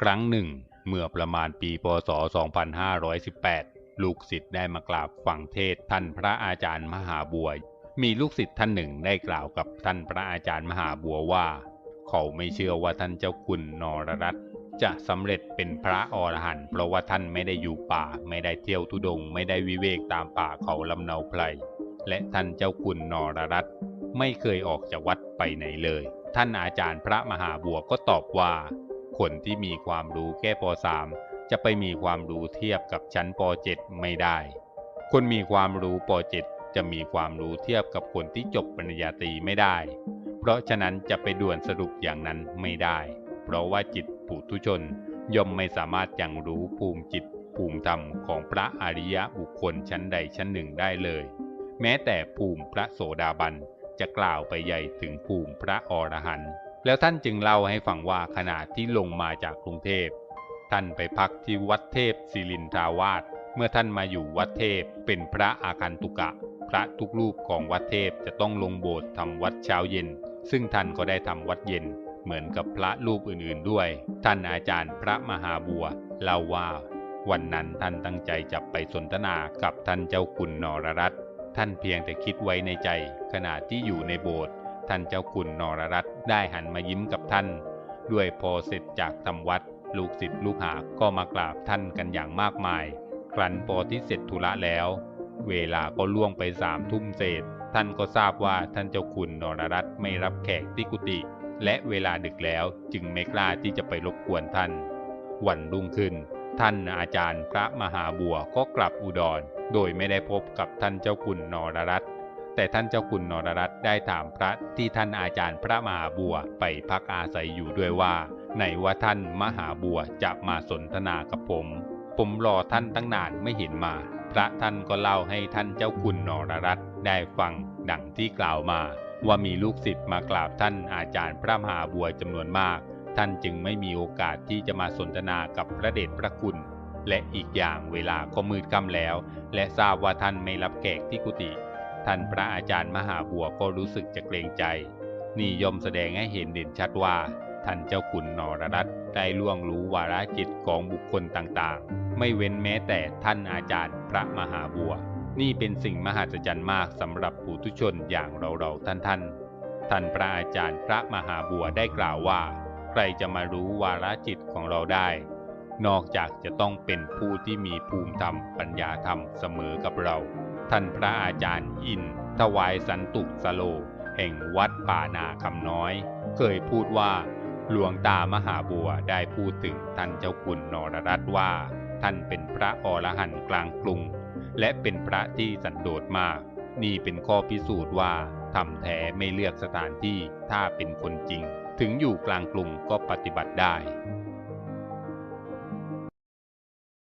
ครั้งหนึ่ง เมื่อประมาณปีพศ 2518 ลูกศิษย์ได้มากราบฟังเทศท่านพระอาจารย์มหาบัว มีลูกศิษย์ท่านหนึ่งได้กล่าวกับท่านพระอาจารย์มหาบัวว่า เขาไม่เชื่อว่าท่านเจ้าคุณนรรัตจะสำเร็จเป็นพระอรหันต์เพราะว่าท่านไม่ได้อยู่ป่า ไม่ได้เที่ยวทุดง ไม่ได้วิเวกตามป่าเขาลำเนาไพรและท่านเจ้าคุณนรรัตไม่เคยออกจากวัดไปไหนเลย ท่านอาจารย์พระมหาบัวก็ตอบว่า คนที่มีความรู้แค่ป .3 จะไปมีความรู้เทียบกับชั้นป .7 ไม่ได้ คนมีความรู้ป .7 จะมีความรู้เทียบกับคนที่จบปริญญาตรีไม่ได้ เพราะฉะนั้นจะไปด่วนสรุปอย่างนั้นไม่ได้ เพราะว่าจิตปุถุชนย่อมไม่สามารถยังรู้ภูมิจิตภูมิธรรมของพระอริยบุคคลชั้นใดชั้นหนึ่งได้เลย แม้แต่ภูมิพระโสดาบันจะกล่าวไปใหญ่ถึงภูมิพระอรหันต์ แล้วท่านจึงเล่าให้ฟังว่าขณะที่ลงมาจากกรุงเทพ ท่านไปพักที่วัดเทพศิรินทราวาสเมื่อท่านมาอยู่วัดเทพเป็นพระอาคันตุกะ พระทุกรูปของวัดเทพจะต้องลงโบสถ์ทำวัดเช้าเย็น ซึ่งท่านก็ได้ทำวัดเย็น เหมือนกับพระรูปอื่นๆด้วย ท่านอาจารย์พระมหาบัวเล่าว่า วันนั้นท่านตั้งใจจะไปสนทนากับท่านเจ้าคุณนรรัตท่านเพียงแต่คิดไว้ในใจ ขณะที่อยู่ในโบสถ์ ท่านเจ้าคุณนรรัตน์ได้หันมายิ้มกับท่าน ด้วยพอเสร็จจากทำวัด ลูกศิษย์ลูกหาก็มากราบท่านกันอย่างมากมาย ครั้นพอที่เสร็จธุระแล้ว เวลาก็ล่วงไปสามทุ่มเศษ ท่านก็ทราบว่าท่านเจ้าคุณนรรัตน์ไม่รับแขกที่กุฏิและเวลาดึกแล้วจึงไม่กล้าที่จะไปรบกวนท่าน วันรุ่งขึ้น ท่านอาจารย์พระมหาบัวก็กลับอุดร โดยไม่ได้พบกับท่านเจ้าคุณนรรัตน์ แต่ท่านเจ้าคุณนรรัตน์ได้ถามพระที่ท่านอาจารย์พระมหาบัวไปพักอาศัยอยู่ด้วยว่าไหนว่าท่านมหาบัวจะมาสนทนากับผม ผมรอท่านตั้งนานไม่เห็นมา พระท่านก็เล่าให้ท่านเจ้าคุณนรรัตน์ได้ฟังดังที่กล่าวมา ว่ามีลูกศิษย์มากราบท่านอาจารย์พระมหาบัวจำนวนมาก ท่านจึงไม่มีโอกาสที่จะมาสนทนากับพระเดชพระคุณและอีกอย่างเวลาก็มืดค่ำแล้ว และทราบว่าท่านไม่รับแขกที่กุฏิ ท่านพระอาจารย์มหาบัวก็รู้สึกจะเกรงใจ นี่ย่อมแสดงให้เห็นเด่นชัดว่า ท่านเจ้าคุณนรรัตได้ล่วงรู้วาระจิตของบุคคลต่างๆ ไม่เว้นแม้แต่ท่านอาจารย์พระมหาบัว นี่เป็นสิ่งมหัศจรรย์มากสำหรับปุถุชนอย่างเราๆท่านๆ ท่านพระอาจารย์พระมหาบัวได้กล่าวว่า ใครจะมารู้วาระจิตของเราได้ นอกจากจะต้องเป็นผู้ที่มีภูมิธรรมปัญญาธรรมเสมอกับเรา ท่านพระอาจารย์อินถวายสันตุสโล แห่งวัดป่านาคำน้อย เคยพูดว่า หลวงตามหาบัวได้พูดถึงท่านเจ้าคุณนรรัตน์ว่า ท่านเป็นพระอรหันต์กลางกรุง และเป็นพระที่สันโดษมาก นี่เป็นข้อพิสูจน์ว่าทำแท้ไม่เลือกสถานที่ถ้าเป็นคนจริง ถึงอยู่กลางกรุงก็ปฏิบัติได้